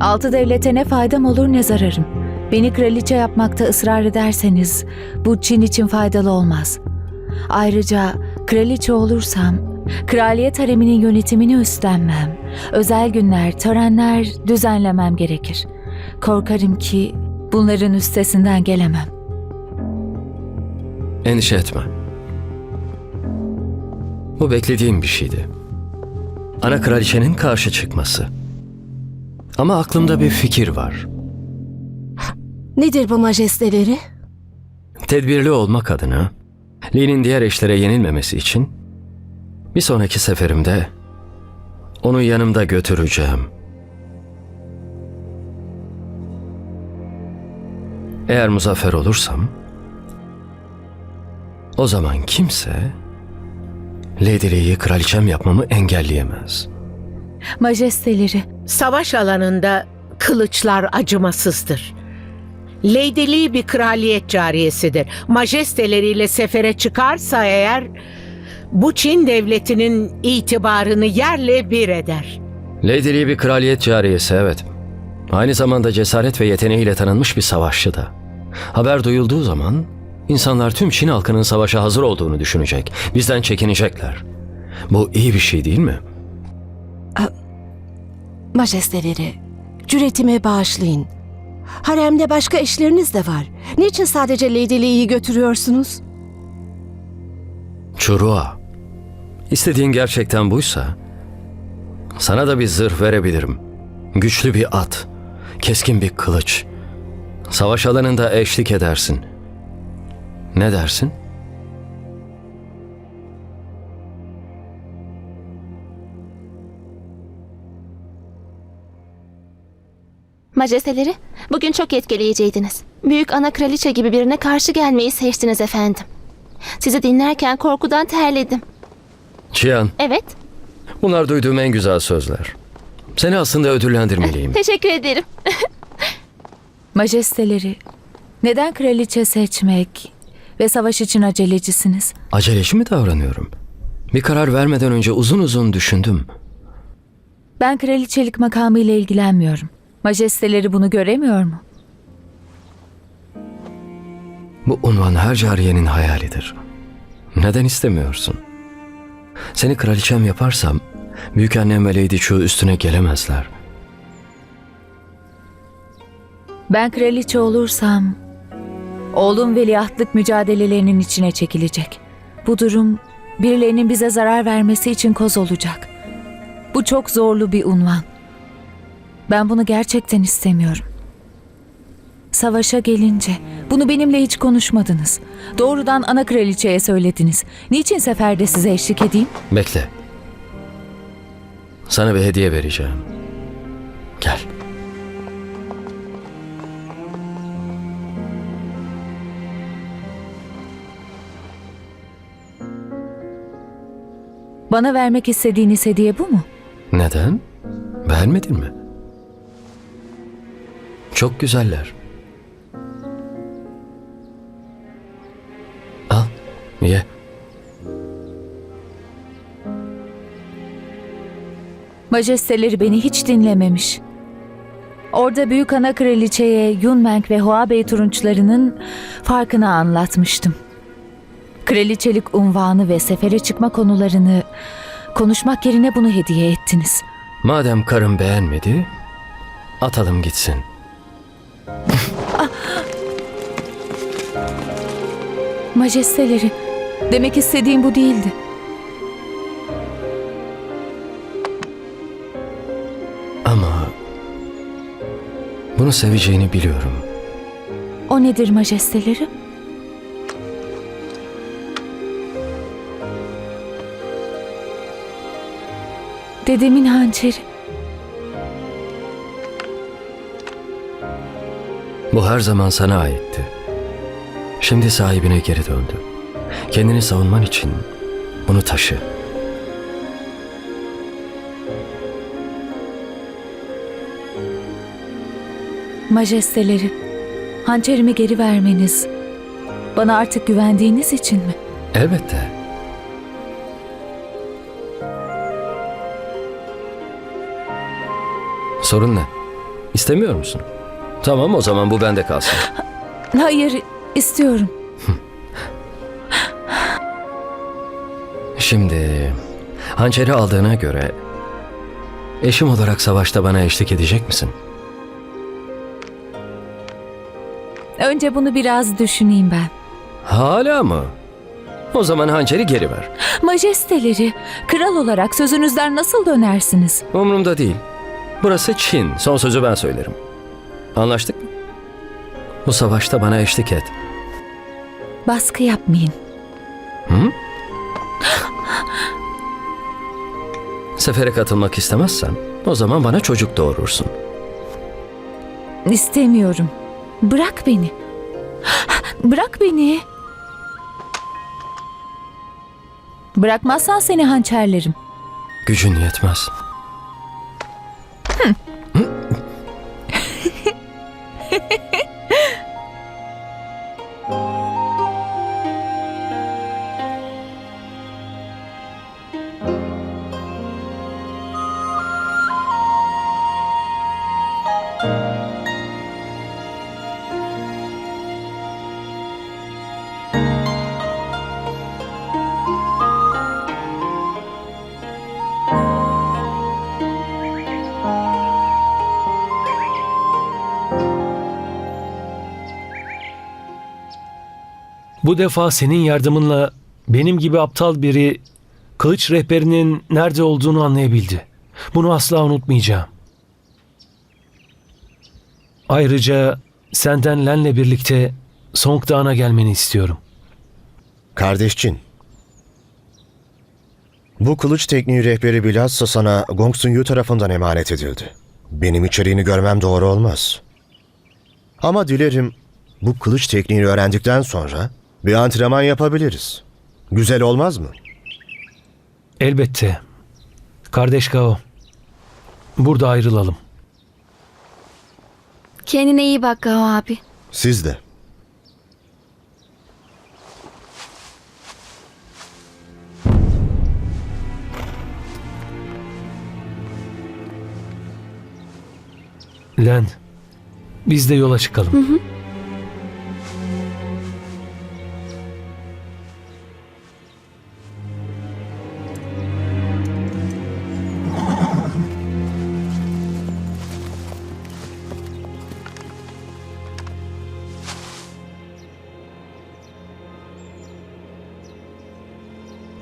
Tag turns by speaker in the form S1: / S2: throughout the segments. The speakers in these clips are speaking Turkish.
S1: Altı devlete ne faydam olur ne zararım. Beni kraliçe yapmakta ısrar ederseniz bu Çin için faydalı olmaz. Ayrıca kraliçe olursam kraliyet hareminin yönetimini üstlenmem. Özel günler, törenler düzenlemem gerekir. Korkarım ki bunların üstesinden gelemem.
S2: Endişe etme. Bu beklediğim bir şeydi. Ana kraliçenin karşı çıkması. Ama aklımda bir fikir var.
S3: Nedir bu majesteleri?
S2: Tedbirli olmak adına Lee'nin diğer eşlere yenilmemesi için bir sonraki seferimde onu yanımda götüreceğim. Eğer muzaffer olursam o zaman kimse Lady Lee'yi kraliçem yapmamı engelleyemez.
S1: Majesteleri,
S4: Savaş alanında kılıçlar acımasızdır. Lee bir kraliyet cariyesidir. Majesteleriyle sefere çıkarsa eğer bu Çin devletinin itibarını yerle bir eder.
S2: Lee bir kraliyet cariyesi evet. Aynı zamanda cesaret ve yeteneğiyle tanınmış bir savaşçı da. Haber duyulduğu zaman insanlar tüm Çin halkının savaşa hazır olduğunu düşünecek. Bizden çekinecekler. Bu iyi bir şey değil mi?
S3: Majesteleri, cüretime bağışlayın. Haremde başka eşleriniz de var. Niçin sadece Lady Lee'yi götürüyorsunuz?
S2: Çuruğa. İstediğin gerçekten buysa sana da bir zırh verebilirim. Güçlü bir at, keskin bir kılıç. Savaş alanında eşlik edersin. Ne dersin?
S5: Majesteleri, bugün çok etkileyiciydiniz. Büyük ana kraliçe gibi birine karşı gelmeyi seçtiniz efendim. Sizi dinlerken korkudan terledim.
S2: Çiyan,
S5: Evet,
S2: bunlar duyduğum en güzel sözler. Seni aslında ödüllendirmeliyim.
S5: teşekkür ederim.
S1: majesteleri, neden kraliçe seçmek ve savaş için acelecisiniz?
S2: Aceleci mi davranıyorum? Bir karar vermeden önce uzun uzun düşündüm.
S1: Ben kraliçelik makamı ile ilgilenmiyorum. Majesteleri bunu göremiyor mu?
S2: Bu unvan her cariyenin hayalidir. Neden istemiyorsun? Seni kraliçem yaparsam büyükannem ve Lady Chu üstüne gelemezler.
S1: Ben kraliçe olursam oğlum veliahtlık mücadelelerinin içine çekilecek. Bu durum birilerinin bize zarar vermesi için koz olacak. Bu çok zorlu bir unvan. Ben bunu gerçekten istemiyorum. Savaşa gelince bunu benimle hiç konuşmadınız. Doğrudan ana kraliçeye söylediniz. Niçin seferde size eşlik edeyim?
S2: Bekle. Sana bir hediye vereceğim. Gel.
S1: Bana vermek istediğiniz hediye bu mu?
S2: Neden? Beğenmedin mi? Çok güzeller. Al, ye.
S1: Majesteleri beni hiç dinlememiş. Orada büyük ana kraliçeye Yunmeng ve Huabei turunçlarının farkını anlatmıştım. Kraliçelik unvanı ve sefere çıkma konularını konuşmak yerine bunu hediye ettiniz.
S2: Madem karım beğenmedi, atalım gitsin.
S1: Majesteleri, demek istediğim bu değildi.
S2: Ama bunu seveceğini biliyorum.
S1: O nedir majesteleri? Dedemin hançeri.
S2: Bu her zaman sana aitti. Şimdi sahibine geri döndü. Kendini savunman için bunu taşı.
S1: Majesteleri, hançerimi geri vermeniz bana artık güvendiğiniz için mi?
S2: Elbette. Sorun ne? İstemiyor musun? Tamam o zaman bu bende kalsın.
S1: Hayır, istiyorum.
S2: Şimdi hançeri aldığına göre eşim olarak savaşta bana eşlik edecek misin?
S1: Önce bunu biraz düşüneyim ben.
S2: Hala mı? O zaman hançeri geri ver.
S1: Majesteleri, kral olarak sözünüzden nasıl dönersiniz?
S2: Umurumda değil. Burası Çin. Son sözü ben söylerim. Anlaştık mı? Bu savaşta bana eşlik et.
S1: Baskı yapmayın.
S2: Sefere katılmak istemezsen o zaman bana çocuk doğurursun.
S1: İstemiyorum. Bırak beni. Bırak beni. Bırakmazsan seni hançerlerim.
S2: Gücün yetmez.
S6: Bu defa senin yardımınla benim gibi aptal biri kılıç rehberinin nerede olduğunu anlayabildi. Bunu asla unutmayacağım. Ayrıca senden Len'le birlikte Song Dağı'na gelmeni istiyorum.
S7: Kardeşçin. Bu kılıç tekniği rehberi bilhassa sana Gong Sun Yu tarafından emanet edildi. Benim içeriğini görmem doğru olmaz. Ama dilerim bu kılıç tekniğini öğrendikten sonra bir antrenman yapabiliriz. Güzel olmaz mı?
S6: Elbette. Kardeş Gao. Burada ayrılalım.
S8: Kendine iyi bak Gao abi.
S7: Siz de.
S6: Len, biz de yola çıkalım.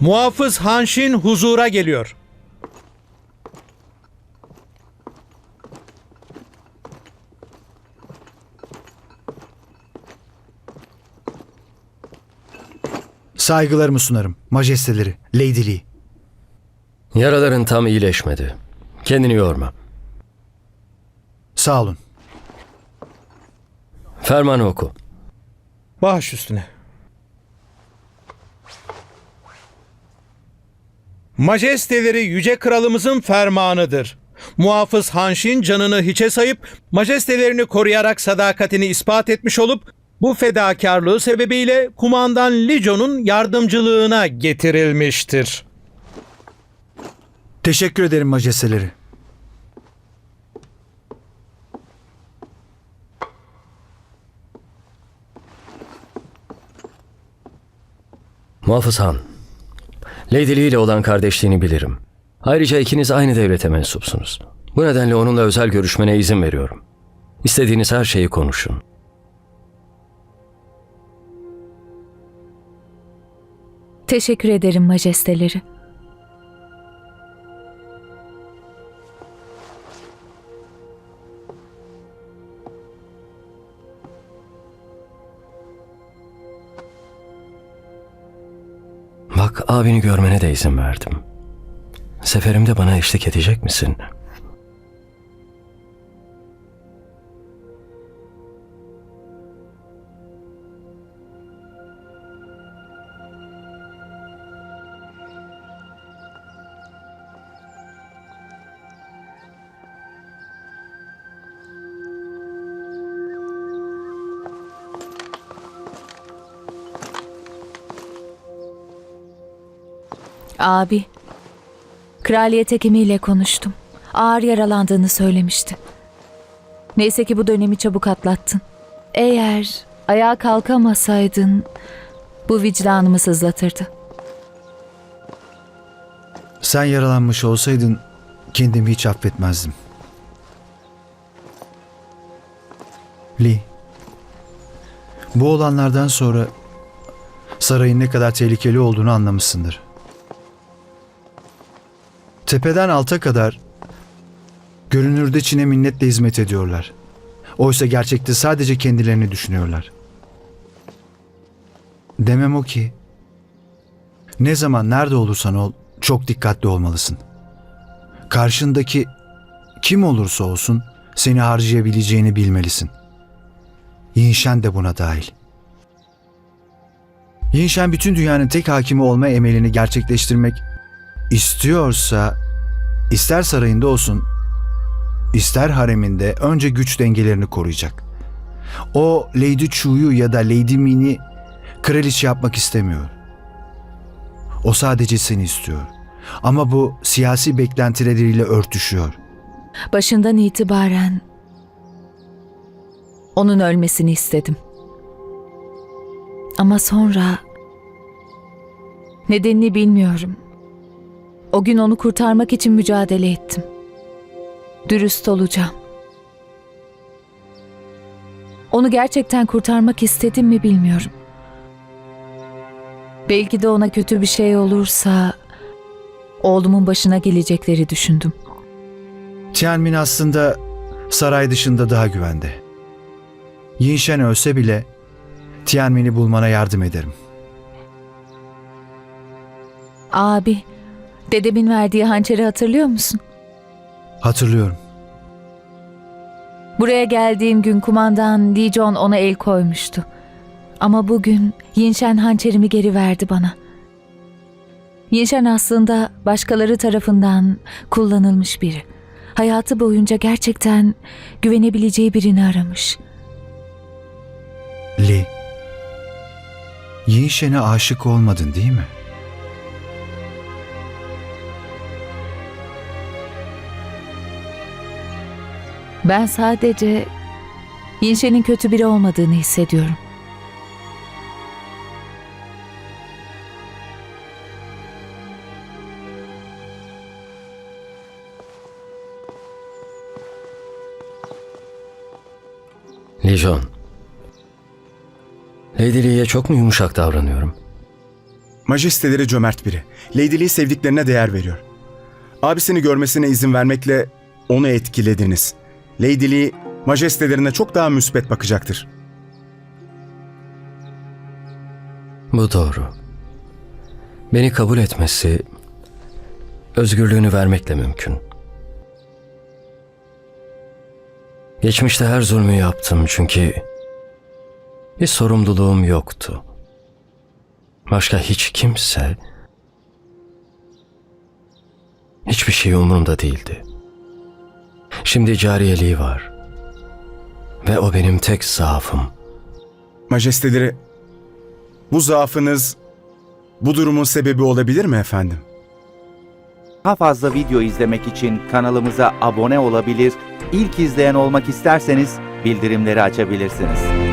S9: Muhafız Hanshin huzura geliyor.
S10: Saygılarımı sunarım. Majesteleri, Lady Lee.
S2: Yaraların tam iyileşmedi. Kendini yorma.
S10: Sağ olun.
S2: Fermanı oku.
S9: Baş üstüne. Majesteleri yüce kralımızın fermanıdır. Muhafız Hanshin canını hiçe sayıp majestelerini koruyarak sadakatini ispat etmiş olup bu fedakarlığı sebebiyle kumandan Lijo'nun yardımcılığına getirilmiştir.
S10: Teşekkür ederim majesteleri.
S2: Muhafız Han. Lady Lee ile olan kardeşliğini bilirim. Ayrıca ikiniz aynı devlete mensupsunuz. Bu nedenle onunla özel görüşmene izin veriyorum. İstediğiniz her şeyi konuşun.
S1: Teşekkür ederim majesteleri.
S2: Görmene de izin verdim. Seferimde bana eşlik edecek misin?
S1: Abi, kraliyet hekimiyle konuştum. Ağır yaralandığını söylemişti. Neyse ki bu dönemi çabuk atlattın. Eğer ayağa kalkamasaydın bu vicdanımı sızlatırdı.
S10: Sen yaralanmış olsaydın kendimi hiç affetmezdim. Lee, bu olanlardan sonra sarayın ne kadar tehlikeli olduğunu anlamışsındır. Tepeden alta kadar görünürde Çin'e minnetle hizmet ediyorlar. Oysa gerçekte sadece kendilerini düşünüyorlar. Demem o ki ne zaman nerede olursan ol çok dikkatli olmalısın. Karşındaki kim olursa olsun seni harcayabileceğini bilmelisin. Yinşen de buna dahil. Yinşen bütün dünyanın tek hakimi olma emelini gerçekleştirmek istiyorsa ister sarayında olsun ister hareminde önce güç dengelerini koruyacak. O Lady Chu'yu ya da Lady Min'i kraliçe yapmak istemiyor. O sadece seni istiyor. Ama bu siyasi beklentileriyle örtüşüyor.
S1: Başından itibaren onun ölmesini istedim. Ama sonra nedenini bilmiyorum. O gün onu kurtarmak için mücadele ettim. Dürüst olacağım. Onu gerçekten kurtarmak istedim mi bilmiyorum. Belki de ona kötü bir şey olursa oğlumun başına gelecekleri düşündüm.
S10: Tianmin aslında saray dışında daha güvende. Yinshen ölse bile Tianmin'i bulmana yardım ederim.
S1: Abi, dedemin verdiği hançeri hatırlıyor musun?
S10: Hatırlıyorum.
S1: Buraya geldiğim gün kumandan John ona el koymuştu. Ama bugün Yinshen hançerimi geri verdi bana. Yinshen aslında başkaları tarafından kullanılmış biri. Hayatı boyunca gerçekten güvenebileceği birini aramış.
S10: Li, Yinshen'e aşık olmadın değil mi?
S1: Ben sadece Yinshen'in kötü biri olmadığını hissediyorum.
S2: Lijon. Lady Lee'ye çok mu yumuşak davranıyorum?
S11: Majesteleri cömert biri. Lady Lee sevdiklerine değer veriyor. Abisini görmesine izin vermekle onu etkilediniz. Lady Lee majestelerine çok daha müsbet bakacaktır.
S2: Bu doğru. Beni kabul etmesi özgürlüğünü vermekle mümkün. Geçmişte her zulmü yaptım çünkü bir sorumluluğum yoktu. Başka hiç kimse hiçbir şey umurumda değildi. Şimdi cariyeliği var. Ve o benim tek zaafım.
S11: Majesteleri, bu zaafınız bu durumun sebebi olabilir mi efendim?
S12: Daha fazla video izlemek için kanalımıza abone olabilir, ilk izleyen olmak isterseniz bildirimleri açabilirsiniz.